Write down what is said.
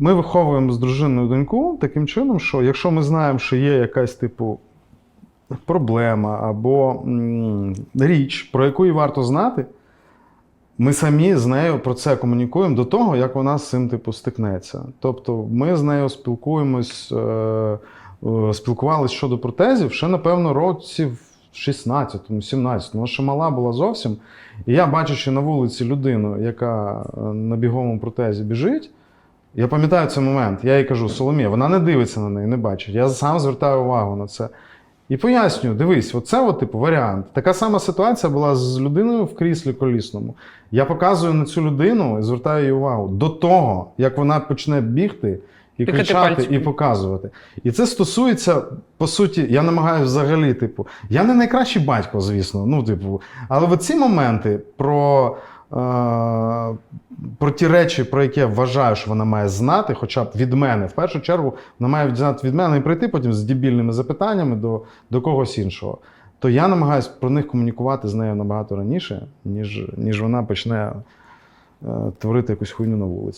Ми виховуємо з дружиною доньку таким чином, що якщо ми знаємо, що є якась типу проблема або річ, про яку їй варто знати, ми самі з нею про це комунікуємо до того, як вона з цим типу стикнеться. Тобто ми з нею спілкуємось, е, е, спілкувалися щодо протезів ще, напевно, років 16-му, 17-му. Вона ще мала була зовсім. І я, бачачи на вулиці людину, яка е, на біговому протезі біжить, я пам'ятаю цей момент. Я їй кажу, Соломія, вона не дивиться на неї, не бачить. Я сам звертаю увагу на це. І пояснюю: дивись, оце от, типу, варіант. Така сама ситуація була з людиною в кріслі колісному. Я показую на цю людину і звертаю її увагу до того, як вона почне бігти і Тикати кричати, пальчиком. і показувати. І це стосується, по суті, я намагаюся взагалі, типу, я не найкращий батько, звісно. Ну, типу, але в ці моменти про. Е, Про ті речі, про які я вважаю, що вона має знати, хоча б від мене. В першу чергу вона має знати від мене і прийти потім з дебільними запитаннями до, до когось іншого. То я намагаюся про них комунікувати з нею набагато раніше, ніж, ніж вона почне е, творити якусь хуйню на вулиці.